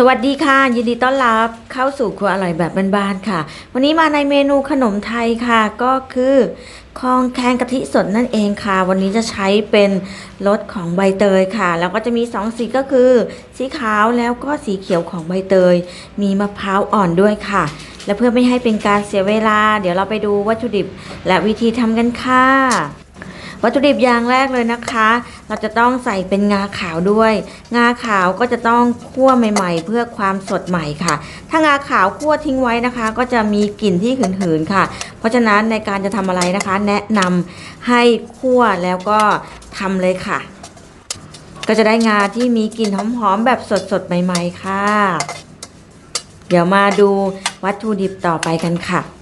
สวัสดีค่ะ ยินดีต้อนรับเข้าสู่ครัวอร่อยแบบบ้านๆค่ะ วันนี้มาในเมนูขนมไทยค่ะ ก็คือคองแคนกะทิสดนั่นเองค่ะ วันนี้จะใช้เป็นรสของใบเตยค่ะ แล้วก็จะมีสองสีก็คือ สีขาวแล้วก็สีเขียวของใบเตย มีมะพร้าวอ่อนด้วยค่ะ และเพื่อไม่ให้เป็นการเสียเวลา เดี๋ยวเราไปดูวัตถุดิบ และวิธีทำกันค่ะ วัตถุดิบอย่างแรกเลยนะคะ เราจะต้องใส่เป็นงาขาวด้วย งาขาวก็จะต้องคั่วใหม่ ๆ เพื่อความสดใหม่ค่ะ ถ้างาขาวคั่วทิ้งไว้นะคะ ก็จะมีกลิ่นที่หืนๆค่ะ เพราะฉะนั้นในการจะทำอะไรนะคะ แนะนำให้คั่วแล้วก็ทำเลยค่ะ ก็จะได้งาที่มีกลิ่นหอมๆแบบสดๆใหม่ ๆ ค่ะ เดี๋ยวมาดูวัตถุดิบต่อไปกันค่ะ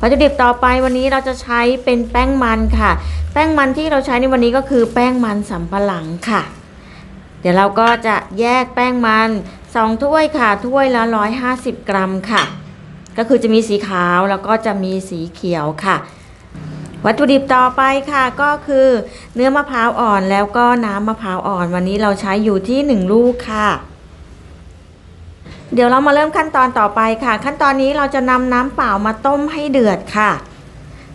วัตถุดิบต่อไปวันนี้เราจะใช้เป็นแป้งมันค่ะ แป้งมันที่เราใช้ในวันนี้ก็คือแป้งมันสำปะหลังค่ะ เดี๋ยวเราก็จะแยกแป้งมัน2ถ้วยค่ะถ้วยละ 150 กรัมค่ะ ก็คือจะมีสีขาวแล้วก็จะมีสีเขียวค่ะ วัตถุดิบต่อไปค่ะก็คือเนื้อมะพร้าวอ่อนแล้วก็น้ำมะพร้าวอ่อน วันนี้เราใช้อยู่ที่ 1 ลูกค่ะ เดี๋ยวเรามาเริ่มขั้นตอนต่อไปค่ะ ขั้นตอนนี้เราจะนำน้ำเปล่ามาต้มให้เดือดค่ะ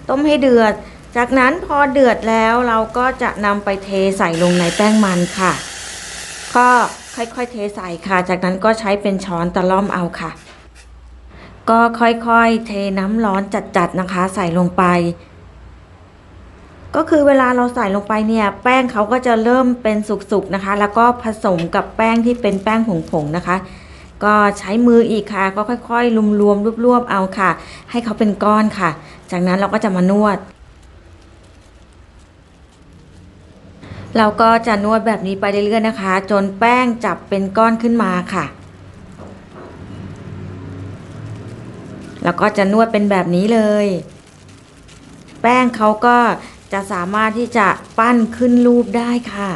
ต้มให้เดือด จากนั้นพอเดือดแล้วเราก็จะนำไปเทใส่ลงในแป้งมันค่ะ ก็ค่อยๆเทใส่ค่ะ จากนั้นก็ใช้เป็นช้อนตะล่อมเอาค่ะ ก็ค่อยๆเทน้ำร้อนจัดๆนะคะ ใส่ลงไป ก็คือเวลาเราใส่ลงไปเนี่ย แป้งเขาก็จะเริ่มเป็นสุกๆนะคะ แล้วก็ผสมกับแป้งที่เป็นแป้งผงๆนะคะ ก็ใช้มืออีกค่ะ ก็ค่อยๆรวมๆรวบๆเอาค่ะ ให้เขาเป็นก้อนค่ะ จากนั้นเราก็จะมานวด เราก็จะนวดแบบนี้ไปเรื่อยๆนะคะ จนแป้งจับเป็นก้อนขึ้นมาค่ะแล้วก็จะนวดเป็นแบบนี้เลย แป้งเขาก็จะสามารถที่จะปั้นขึ้นรูปได้ค่ะ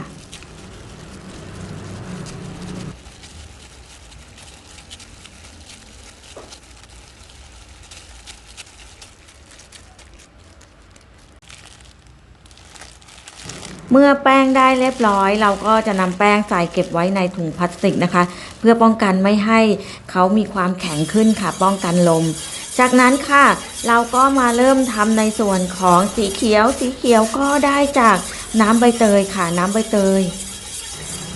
เมื่อแป้งได้เรียบร้อย เราก็จะนำแป้งใส่เก็บไว้ในถุงพลาสติกนะคะ เพื่อป้องกันไม่ให้เขามีความแข็งขึ้นค่ะ ป้องกันลม จากนั้นค่ะ เราก็มาเริ่มทำในส่วนของสีเขียว สีเขียวก็ได้จากน้ำใบเตยค่ะ น้ำใบเตย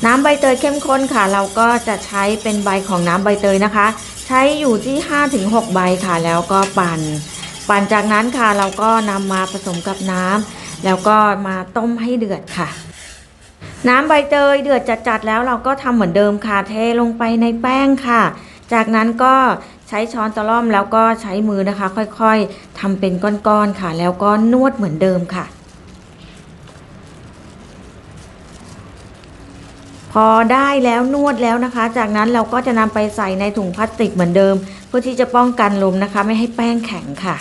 น้ำใบเตยเข้มข้นค่ะ เราก็จะใช้เป็นใบของน้ำใบเตยนะคะ ใช้อยู่ที่ 5-6 ใบค่ะ แล้วก็ปั่น ปั่นจากนั้นค่ะเราก็นำมาผสมกับน้ำ แล้วก็มาต้มให้เดือดค่ะ น้ำใบเตยเดือดจัดๆแล้วเราก็ทำเหมือนเดิมค่ะ เทลงไปในแป้งค่ะ จากนั้นก็ใช้ช้อนตะล่อมแล้วก็ใช้มือนะคะ ค่อยๆทำเป็นก้อนๆค่ะ แล้วก็นวดเหมือนเดิมค่ะพอได้แล้วนวดแล้วนะคะ จากนั้นเราก็จะนำไปใส่ในถุงพลาสติกเหมือนเดิม เพื่อที่จะป้องกันลมนะคะ ไม่ให้แป้งแข็งค่ะ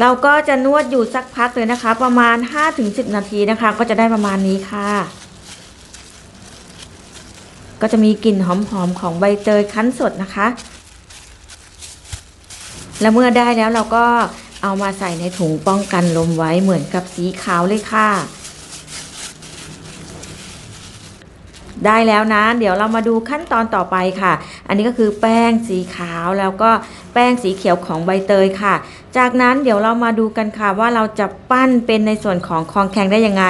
เราก็จะนวดอยู่สักพักเลยนะคะ ประมาณ 5-10 นาทีนะคะ ก็จะได้ประมาณนี้ค่ะ ก็จะมีกลิ่นหอมๆของใบเตยคั้นสดนะคะ และเมื่อได้แล้วเราก็เอามาใส่ในถุงป้องกันลมไว้เหมือนกับสีขาวเลยค่ะ ได้แล้วนะ เดี๋ยวเรามาดูขั้นตอนต่อไปค่ะ อันนี้ก็คือแป้งสีขาวแล้วก็แป้งสีเขียวของใบเตยค่ะ จากนั้นเดี๋ยวเรามาดูกันค่ะว่าเราจะปั้นเป็นในส่วนของคองแข็งได้ยังไง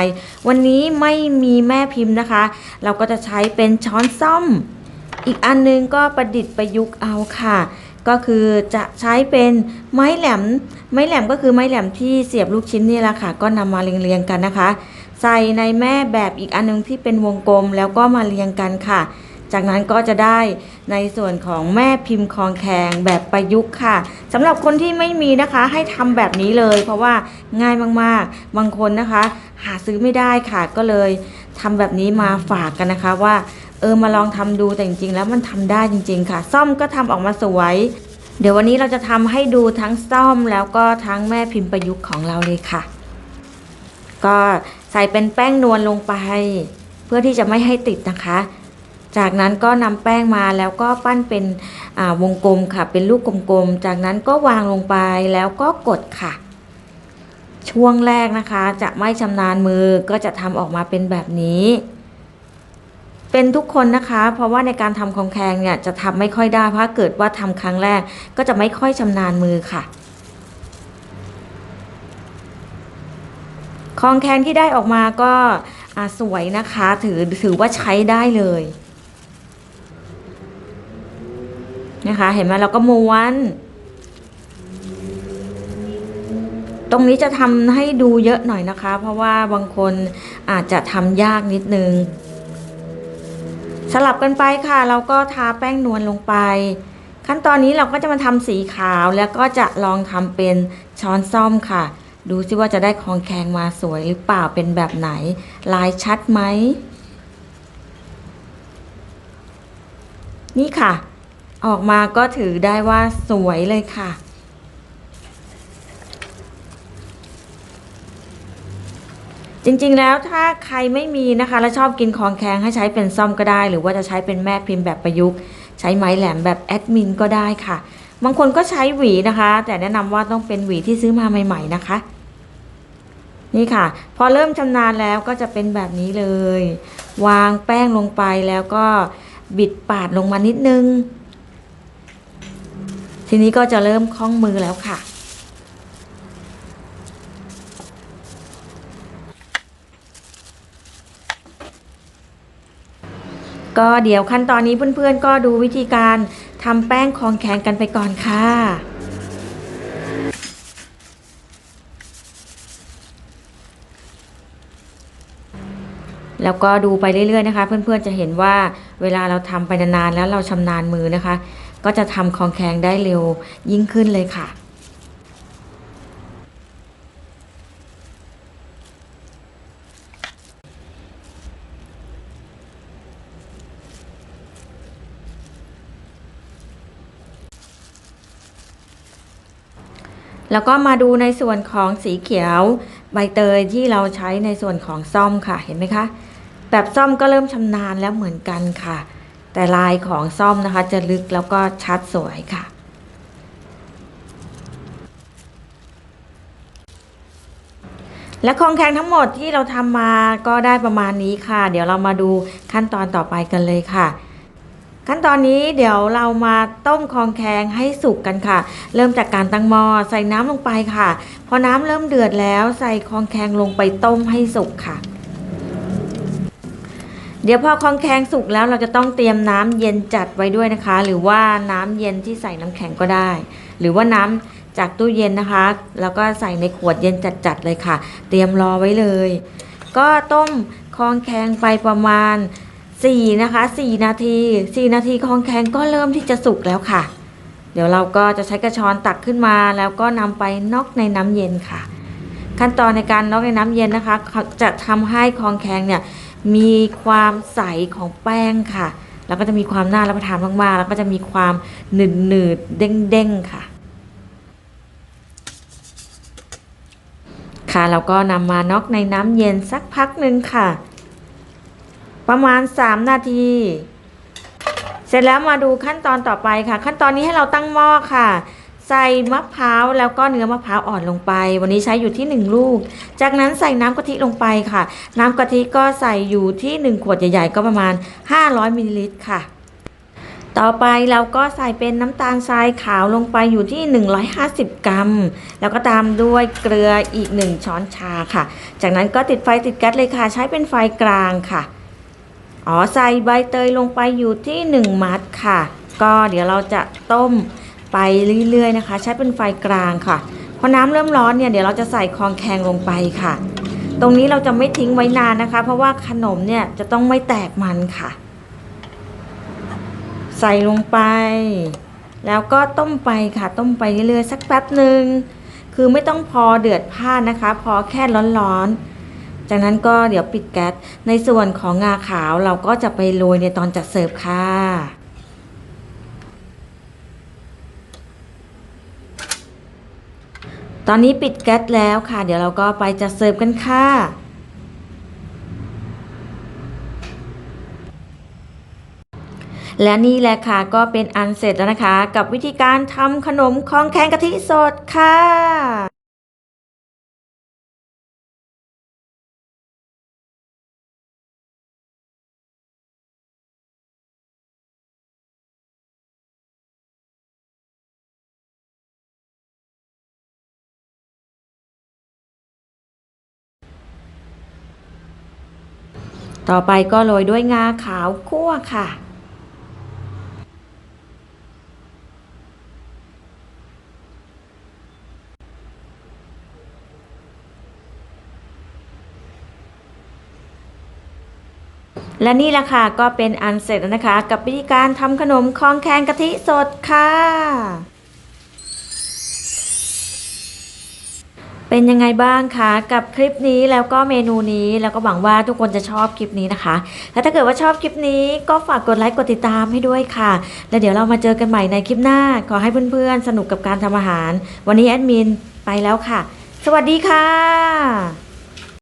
วันนี้ไม่มีแม่พิมพ์นะคะ เราก็จะใช้เป็นช้อนซ่อม อีกอันนึงก็ประดิษฐ์ประยุกต์เอาค่ะก็คือจะใช้เป็นไม้แหลม ไม้แหลมก็คือไม้แหลมที่เสียบลูกชิ้นนี่แหละค่ะ ก็นำมาเรียงๆกันนะคะ ใส่ในแม่แบบอีกอันนึงที่เป็นวงกลมแล้วก็มาเรียงกันค่ะ จากนั้นก็จะได้ในส่วนของแม่พิมพ์คองแขงแบบประยุกต์ค่ะสำหรับคนที่ไม่มีนะคะให้ทำแบบนี้เลย เพราะว่าง่ายมากๆ บางคนนะคะ หาซื้อไม่ได้ค่ะก็เลยทำแบบนี้มาฝากกันนะคะว่าเออมาลองทำดูแต่จริงๆแล้วมันทำได้จริง ๆ ค่ะ ซ่อมก็ทำออกมาสวย เดี๋ยววันนี้เราจะทำให้ดูทั้งซ่อมแล้วก็ทั้งแม่พิมพ์ประยุกต์ของเราเลยค่ะ ก็ ใส่เป็นแป้งนวลลงไป เพื่อที่จะไม่ให้ติดนะคะ จากนั้นก็นำแป้งมาแล้วก็ปั้นเป็นวงกลมค่ะ เป็นลูกกลมๆ จากนั้นก็วางลงไปแล้วก็กดค่ะ ช่วงแรกนะคะจะไม่ชำนาญมือก็จะทำออกมาเป็นแบบนี้เป็นทุกคนนะคะ เพราะว่าในการทำของแคงเนี่ยจะทำไม่ค่อยได้เพราะเกิดว่าทำครั้งแรกก็จะไม่ค่อยชำนาญมือค่ะ คองแคนที่ได้ออกมาก็สวยนะคะ ถือถือว่าใช้ได้เลยนะคะ เห็นไหมเราก็ม้วน ตรงนี้จะทำให้ดูเยอะหน่อยนะคะ เพราะว่าบางคนอาจจะทำยากนิดนึง สลับกันไปค่ะ เราก็ทาแป้งนวลลงไป ขั้นตอนนี้เราก็จะมาทำสีขาวแล้วก็จะลองทำเป็นช้อนซ่อมค่ะ ดูซิว่าจะได้คองแคงมาสวยหรือเปล่าเป็นแบบไหน ลายชัดไหม นี่ค่ะ ออกมาก็ถือได้ว่าสวยเลยค่ะ จริงๆแล้วถ้าใครไม่มีนะคะ แล้วชอบกินของแข็งให้ใช้เป็นซ่อมก็ได้ หรือว่าจะใช้เป็นแม่พิมพ์แบบประยุกต์ ใช้ไม้แหลมแบบแอดมินก็ได้ค่ะ บางคนก็ใช้หวีนะคะ แต่แนะนำว่าต้องเป็นหวีที่ซื้อมาใหม่ ๆนะคะ นี่ค่ะ พอเริ่มชำนาญแล้วก็จะเป็นแบบนี้เลย วางแป้งลงไปแล้วก็บิดปาดลงมานิดนึง ทีนี้ก็จะเริ่มคล่องมือแล้วค่ะก็เดี๋ยวขั้นตอนนี้เพื่อนๆก็ดูวิธีการ ทำแป้งคองแข็งกันไปก่อนค่ะ แล้วก็ดูไปเรื่อยๆนะคะ เพื่อนๆจะเห็นว่าเวลาเราทำไปนานๆแล้วเราชำนาญมือนะคะ ก็จะทำคองแขงได้เร็วยิ่งขึ้นเลยค่ะ แล้วก็มาดูในส่วนของสีเขียวใบเตยที่เราใช้ในส่วนของซ่อมค่ะเห็นไหมคะ แบบซ่อมก็เริ่มชำนาญแล้วเหมือนกันค่ะ แต่ลายของซ่อมนะคะ จะลึกแล้วก็ชัดสวยค่ะและของแข็งทั้งหมดที่เราทำมาก็ได้ประมาณนี้ค่ะ เดี๋ยวเรามาดูขั้นตอนต่อไปกันเลยค่ะ ขั้นตอนนี้เดี๋ยวเรามาต้มคองแคงให้สุกกันค่ะ เริ่มจากการตั้งหม้อใส่น้ำลงไปค่ะ พอน้ำเริ่มเดือดแล้วใส่คองแคงลงไปต้มให้สุกค่ะ เดี๋ยวพอคองแคงสุกแล้วเราจะต้องเตรียมน้ำเย็นจัดไว้ด้วยนะคะ หรือว่าน้ำเย็นที่ใส่น้ำแข็งก็ได้ หรือว่าน้ำจากตู้เย็นนะคะ แล้วก็ใส่ในขวดเย็นจัดๆเลยค่ะ เตรียมรอไว้เลย ก็ต้มคองแคงไปประมาณ 4 นะคะ 4 นาที 4 นาทีคองแข็งก็เริ่มที่จะสุกแล้วค่ะ เดี๋ยวเราก็จะใช้กระชอนตักขึ้นมา แล้วก็นำไปนอกในน้ำเย็นค่ะ ขั้นตอนในการนอกในน้ำเย็นนะคะ จะทำให้คองแข็งเนี่ยมีความใสของแป้งค่ะ แล้วก็จะมีความน่ารับประทานมากๆ แล้วก็จะมีความหนืดหนืดเด้งเด้งๆค่ะ ค่ะแล้วก็นำมานอกในน้ำเย็นสักพักหนึ่งค่ะ ประมาณ 3 นาที เสร็จแล้วมาดูขั้นตอนต่อไปค่ะ ขั้นตอนนี้ให้เราตั้งหม้อค่ะ ใส่มะพร้าวแล้วก็เนื้อมะพร้าวอ่อนลงไป วันนี้ใช้อยู่ที่ 1 ลูก จากนั้นใส่น้ำกะทิลงไปค่ะ น้ำกะทิก็ใส่อยู่ที่ 1 ขวดใหญ่ๆ ก็ประมาณ 500มิลลิลิตรค่ะต่อไปเราก็ใส่เป็นน้ำตาลทรายขาวลงไปอยู่ที่ 150 กรัม แล้วก็ตามด้วยเกลืออีก 1 ช้อนชาค่ะ จากนั้นก็ติดไฟติดแก๊สเลยค่ะ ใช้เป็นไฟกลางค่ะ อ๋อใส่ใบเตยลงไปอยู่ที่ 1 มัดค่ะ ก็เดี๋ยวเราจะต้มไปเรื่อยๆนะคะ ใช้เป็นไฟกลางค่ะพอน้ำเริ่มร้อนเนี่ยเดี๋ยวเราจะใส่คองแคงลงไปค่ะ ตรงนี้เราจะไม่ทิ้งไว้นานนะคะ เพราะว่าขนมเนี่ยจะต้องไม่แตกมันค่ะ ใส่ลงไป แล้วก็ต้มไปค่ะ ต้มไปเรื่อยๆสักแป๊บหนึ่งคือไม่ต้องพอเดือดพ่านนะคะ พอแค่ร้อนๆ จากนั้นก็เดี๋ยวปิดแก๊สในส่วนของงาขาวเราก็จะไปโรยในตอนจัดเสิร์ฟค่ะตอนนี้ปิดแก๊สแล้วค่ะ เดี๋ยวเราก็ไปจัดเสิร์ฟกันค่ะและนี่แหละค่ะก็เป็นอันเสร็จแล้วนะคะ กับวิธีการทำขนมคองแคนกะทิสดค่ะ ต่อไปก็โรยด้วยงาขาวคั่วค่ะ และนี่แหละค่ะก็เป็นอันเสร็จแล้วนะคะ กับวิธีการทำขนมคองแคนกะทิสดค่ะ เป็นยังไงบ้างคะกับคลิปนี้แล้วก็เมนูนี้แล้วก็หวังว่าทุกคนจะชอบคลิปนี้นะคะ และถ้าเกิดว่าชอบคลิปนี้ก็ฝากกดไลค์กดติดตามให้ด้วยค่ะ แล้วเดี๋ยวเรามาเจอกันใหม่ในคลิปหน้า ขอให้เพื่อนๆสนุกกับการทำอาหาร วันนี้แอดมินไปแล้วค่ะ สวัสดีค่ะ